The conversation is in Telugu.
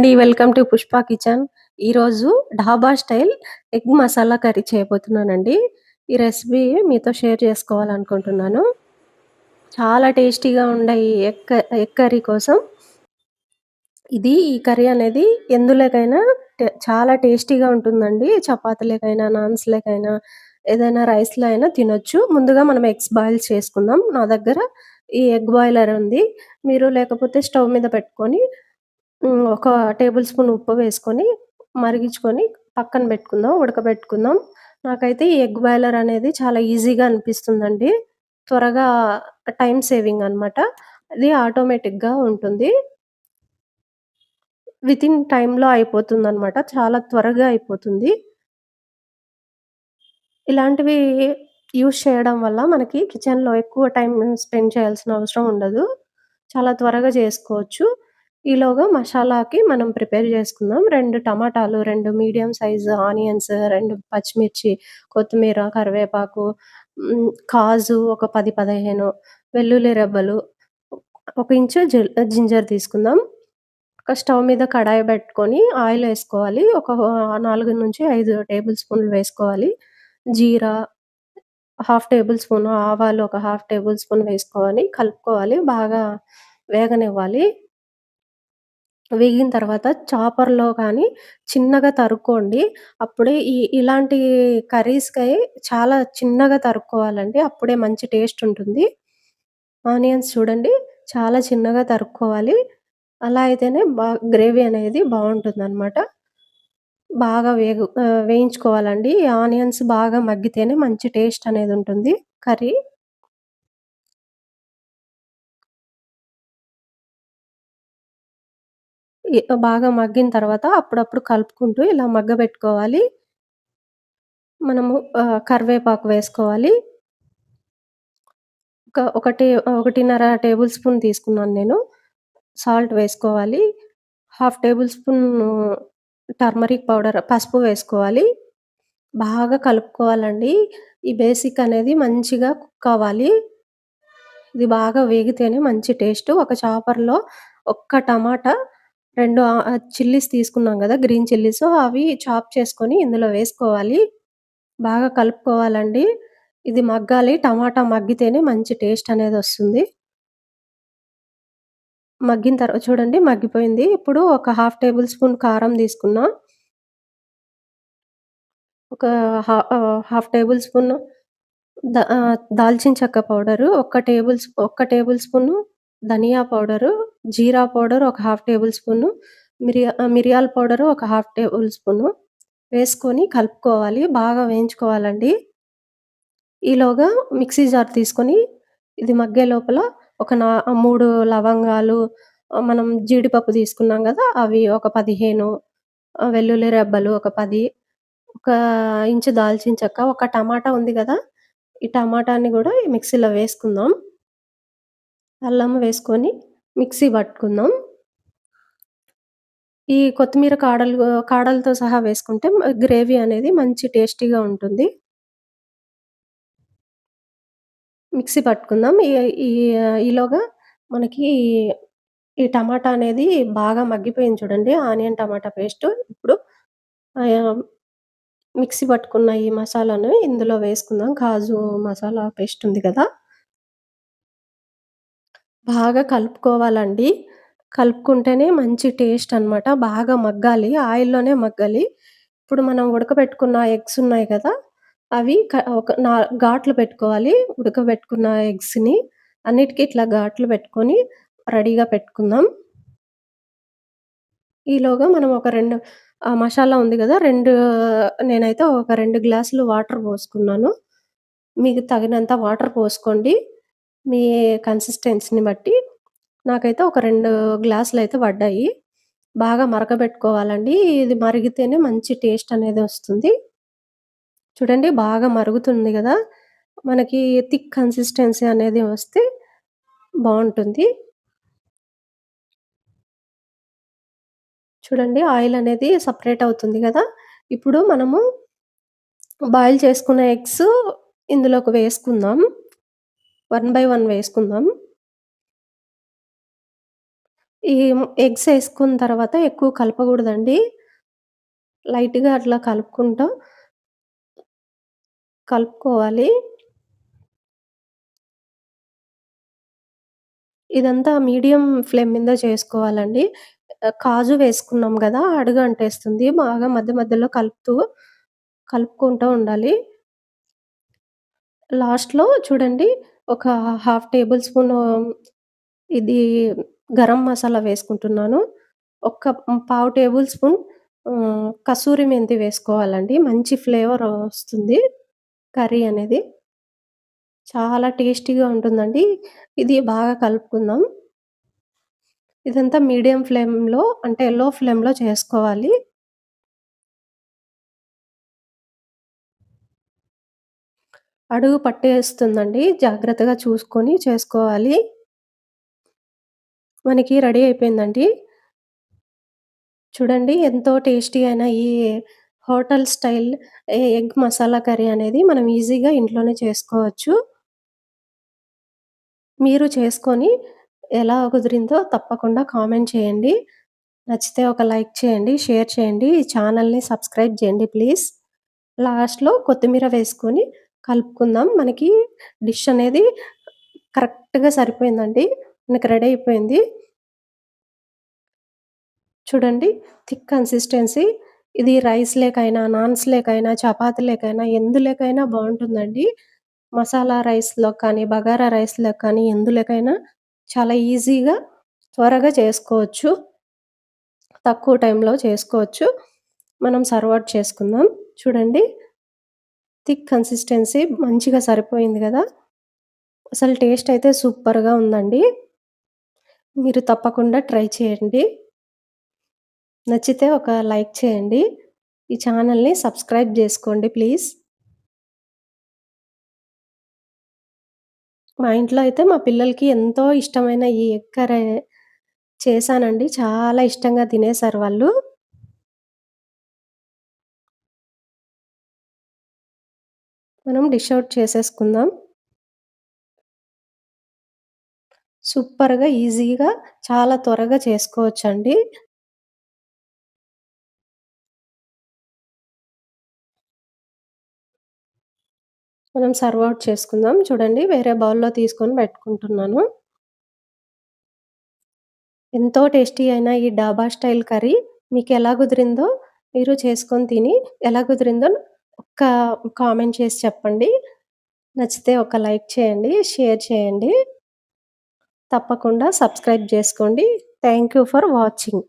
అండి. Welcome to Pushpa kitchen. ఈరోజు dhaba style egg masala curry చేయబోతున్నానండి. ఈ రెసిపీ మీతో షేర్ చేసుకోవాలనుకుంటున్నాను. చాలా టేస్టీగా ఉండే ఈ ఎగ్ ఎగ్ కర్రీ కోసం ఇది ఈ కర్రీ అనేది ఎందులోకైనా చాలా టేస్టీగా ఉంటుందండి. చపాతీలకైనా, నాన్స్‌లకైనా, ఏదైనా రైస్‌లో అయినా తినొచ్చు. ముందుగా మనం ఎగ్స్ బాయిల్ చేసుకుందాం. నా దగ్గర ఈ ఎగ్ బాయిలర్ ఉంది. మీరు లేకపోతే స్టవ్ మీద పెట్టుకొని హ్మ్. ఒక టేబుల్ స్పూన్ ఉప్పు వేసుకొని, మరిగించుకొని పక్కన పెట్టుకుందాం. ఉడకబెట్టుకుందాం. నాకైతే ఈ ఎగ్ బాయిలర్ అనేది చాలా ఈజీగా అనిపిస్తుందండి. త్వరగా టైమ్ సేవింగ్ అనమాట. అది ఆటోమేటిక్‌గా ఉంటుంది. వితిన్ టైమ్‌లో అయిపోతుందనమాట. చాలా త్వరగా అయిపోతుంది. ఇలాంటివి యూజ్ చేయడం వల్ల మనకి కిచెన్‌లో ఎక్కువ టైమ్ స్పెండ్ చేయాల్సిన అవసరం ఉండదు. చాలా త్వరగా చేసుకోవచ్చు. ఈలోగా మసాలాకి మనం ప్రిపేర్ చేసుకుందాం. రెండు టమాటాలు, రెండు మీడియం సైజ్ ఆనియన్స్, రెండు పచ్చిమిర్చి, కొత్తిమీర, కరివేపాకు, కాజు ఒక 10, 15 వెల్లుల్లి రెబ్బలు, ఒక ఇంచు జిల్ జింజర్ తీసుకుందాం. ఒక స్టవ్ మీద కడాయి పెట్టుకొని ఆయిల్ వేసుకోవాలి ఒక నాలుగు నుంచి ఐదు టేబుల్ స్పూన్లు వేసుకోవాలి. జీరా, హాఫ్ టేబుల్ స్పూన్ ఆవాలు, ఒక హాఫ్ టేబుల్ స్పూన్ వేసుకోవాలి. కలుపుకోవాలి. బాగా వేగనివ్వాలి. వేగిన తర్వాత చాపర్‌లో కానీ చిన్నగా తరుక్కోండి. అప్పుడే ఈ ఇలాంటి కర్రీస్‌కై చాలా చిన్నగా తరుక్కోవాలండి. అప్పుడే మంచి టేస్ట్ ఉంటుంది. ఆనియన్స్ చూడండి చాలా చిన్నగా తరుక్కోవాలి. అలా అయితేనే బా గ్రేవీ అనేది బావుంటుందనమాట. బాగా వేగు వేయించుకోవాలండి. ఈ ఆనియన్స్ బాగా మగ్గితేనే మంచి టేస్ట్ అనేది ఉంటుంది కర్రీ. బాగా మగ్గిన తర్వాత అప్పుడప్పుడు కలుపుకుంటూ ఇలా మగ్గబెట్టుకోవాలి. మనము కరివేపాకు వేసుకోవాలి. ఒక ఒకటి ఒకటిన్నర టేబుల్ స్పూన్ తీసుకున్నాను నేను. సాల్ట్ వేసుకోవాలి. Half tablespoon turmeric powder పసుపు వేసుకోవాలి. బాగా కలుపుకోవాలండి. ఈ బేసిక్ అనేది మంచిగా కుక్ అవ్వాలి. ఇది బాగా వేగితేనే మంచి టేస్ట్. ఒక చాపర్‌లో ఒక్క టమాటా, 2 ఆహ్, చిల్లీస్ తీసుకున్నాం గదా! గ్రీన్ చిల్లీస్ అవి చాప్ చేసుకొని ఇందులో వేసుకోవాలి. బాగా కలుపుకోవాలండి. ఇది మగ్గాలి. టమాటా మగ్గితేనే మంచి టేస్ట్ అనేదొస్తుంది. మగ్గిన తర్వా చూడండి మగ్గిపోయింది. ఇప్పుడు ఒక హాఫ్ టేబుల్ స్పూన్ కారం తీసుకున్నా. ఒక హా ఆహ్, హాఫ్ టేబుల్ స్పూన్ ద ఆహ్, దాల్చిన చెక్క పౌడరు, ఒక టేబుల్ స్పూ ఒక్క టేబుల్ స్పూను ధనియా పౌడరు, జీరా పౌడర్ ఒక హాఫ్ టేబుల్ స్పూను, మిరియా మిరియాల పౌడర్ ఒక హాఫ్ టేబుల్ స్పూను వేసుకొని కలుపుకోవాలి. బాగా వేయించుకోవాలండి. ఈలోగా మిక్సీ జార్ తీసుకొని ఇది మగ్గే లోపల ఒక నా మూడు లవంగాలు, మనం జీడిపప్పు తీసుకున్నాం కదా అవి ఒక పదిహేను వెల్లుల్లి రెబ్బలు ఒక పది ఒక ఇంచు దాల్చిన చెక్క, ఒక టమాటా ఉంది కదా ఈ టమాటాని కూడా మిక్సీలో వేసుకుందాం. అల్లం వేసుకొని మిక్సీ పట్టుకుందాం. ఈ కొత్తిమీర కాడలు కాడలతో సహా వేసుకుంటే గ్రేవీ అనేది మంచి టేస్టీగా ఉంటుంది. మిక్సీ పట్టుకుందాం. ఈ ఈ ఈలోగా మనకి ఈ టమాటా అనేది బాగా మగ్గిపోయింది చూడండి. Onion tomato paste. ఇప్పుడు ఆహ్, మిక్సీ పట్టుకున్న ఈ మసాలాను ఇందులో వేసుకుందాం. కాజు మసాలా పేస్ట్ ఉంది కదా! బాగా కలుపుకోవాలండి. కలుపుకుంటేనే మంచి టేస్ట్ అనమాట. బాగా మగ్గాలి. ఆయిల్‌లోనే మగ్గాలి. ఇప్పుడు మనం ఉడకబెట్టుకున్న ఎగ్స్ ఉన్నాయి కదా! అవి ఒక నా ఘాట్లు పెట్టుకోవాలి. ఉడకబెట్టుకున్న ఎగ్స్‌ని అన్నిటికి ఇట్లా ఘాట్లు పెట్టుకొని రెడీగా పెట్టుకుందాం. ఈలోగా మనం ఒక రెండు మసాలా ఉంది కదా రెండు నేనైతే ఒక రెండు గ్లాసులు వాటర్ పోసుకున్నాను. మీకు తగినంత వాటర్ పోసుకోండి. మీ కన్సిస్టెన్సీని బట్టి. నాకైతే ఒక రెండు గ్లాసులు అయితే పడ్డాయి. బాగా మరగబెట్టుకోవాలండి. ఇది మరిగితేనే మంచి టేస్ట్ అనేది వస్తుంది. చూడండి బాగా మరుగుతుంది కదా మనకి థిక్ కన్సిస్టెన్సీ అనేది వస్తే బాగుంటుంది చూడండి ఆయిల్ అనేది సపరేట్ అవుతుంది కదా ఇప్పుడు మనము బాయిల్ చేసుకున్న ఎగ్స్ ఇందులోకి వేసుకుందాం. వన్ బై వన్ వేసుకుందాం. ఈ ఎగ్స్ వేసుకున్న తర్వాత ఎక్కువ కలపకూడదండి. లైట్‌గా అట్లా కలుపుకుంటూ కలుపుకోవాలి. ఇదంతా మీడియం ఫ్లేమ్ మీద చేసుకోవాలండి. ఆహ్, కాజు వేసుకున్నాం గదా! అడుగు అంటేస్తుంది. బాగా మధ్య మధ్యలో కలుపుతూ, కలుపుకుంటూ ఉండాలి. లాస్ట్‌లో చూడండి ఒక హాఫ్ టేబుల్ స్పూను ఇది గరం మసాలా వేసుకుంటున్నాను. ఒక్క పావు టేబుల్ స్పూన్ ఆహ్, కసూరి మెంతి వేసుకోవాలండి. మంచి ఫ్లేవర్ వస్తుంది కర్రీ అనేది. చాలా టేస్టీగా ఉంటుందండి. ఇది బాగా కలుపుకుందాం. ఇదంతా మీడియం ఫ్లేమ్‌లో అంటే లో ఫ్లేమ్‌లో చేసుకోవాలి. అడుగు పట్టేస్తుందండి. జాగ్రత్తగా చూసుకొని చేసుకోవాలి. మనకి రెడీ అయిపోయిందండి. చూడండి ఎంతో టేస్టీ అయిన ఈ hotel style egg masala curry అనేది మనం ఈజీగా ఇంట్లోనే చేసుకోవచ్చు. మీరు చేసుకొని ఎలా కుదిరిందో తప్పకుండా కామెంట్ చేయండి. నచ్చితే ఒక లైక్ చేయండి, షేర్ చేయండి. ఈ ఛానల్‌ని సబ్స్క్రైబ్ చేయండి ప్లీజ్. లాస్ట్‌లో కొత్తిమీర వేసుకొని కలుపుకుందాం. మనకి డిష్ అనేది కరెక్ట్‌గా సరిపోయిందండి. మనకి రెడీ అయిపోయింది. చూడండి థిక్ కన్సిస్టెన్సీ. ఇది రైస్ లేకైనా నాన్స్ లేకైనా చపాతీ లేకైనా ఎందులోకైనా బాగుంటుందండి మసాలా రైస్‌లో కానీ, బగారా రైస్‌లో కానీ ఎందులోకైనా చాలా ఈజీగా, త్వరగా చేసుకోవచ్చు. తక్కువ టైంలో చేసుకోవచ్చు. మనం సర్వ్ అవుట్ చేసుకుందాం. చూడండి. థిక్ కన్సిస్టెన్సీ మంచిగా సరిపోయింది కదా అసలు టేస్ట్ అయితే సూపర్‌గా ఉందండి. మీరు తప్పకుండా ట్రై చేయండి. నచ్చితే ఒక లైక్ చేయండి. ఈ ఛానల్‌ని సబ్స్క్రైబ్ చేసుకోండి ప్లీజ్. మా ఇంట్లో అయితే మా పిల్లలకి ఎంతో ఇష్టమైన ఈ ఎగ్ కర్రీ చేశానండి. చాలా ఇష్టంగా తినేసారు వాళ్ళు. మనం డిష్ అవుట్ చేసేసుకుందాం. సూపర్‌గా, ఈజీగా చాలా త్వరగా చేసుకోవచ్చండి. మనం సర్వ్ అవుట్ చేసుకుందాం. చూడండి వేరే బౌల్‌లో తీసుకొని పెట్టుకుంటున్నాను. ఎంతో టేస్టీ అయిన ఈ డాబా స్టైల్ కర్రీ మీకు ఎలా కుదిరిందో మీరు చేసుకొని తిని ఎలా కుదిరిందో ఒక కామెంట్ చేసి చెప్పండి. నచ్చితే ఒక లైక్ చేయండి, షేర్ చేయండి. తప్పకుండా సబ్స్క్రైబ్ చేసుకోండి థ్యాంక్ యూ ఫర్ వాచింగ్.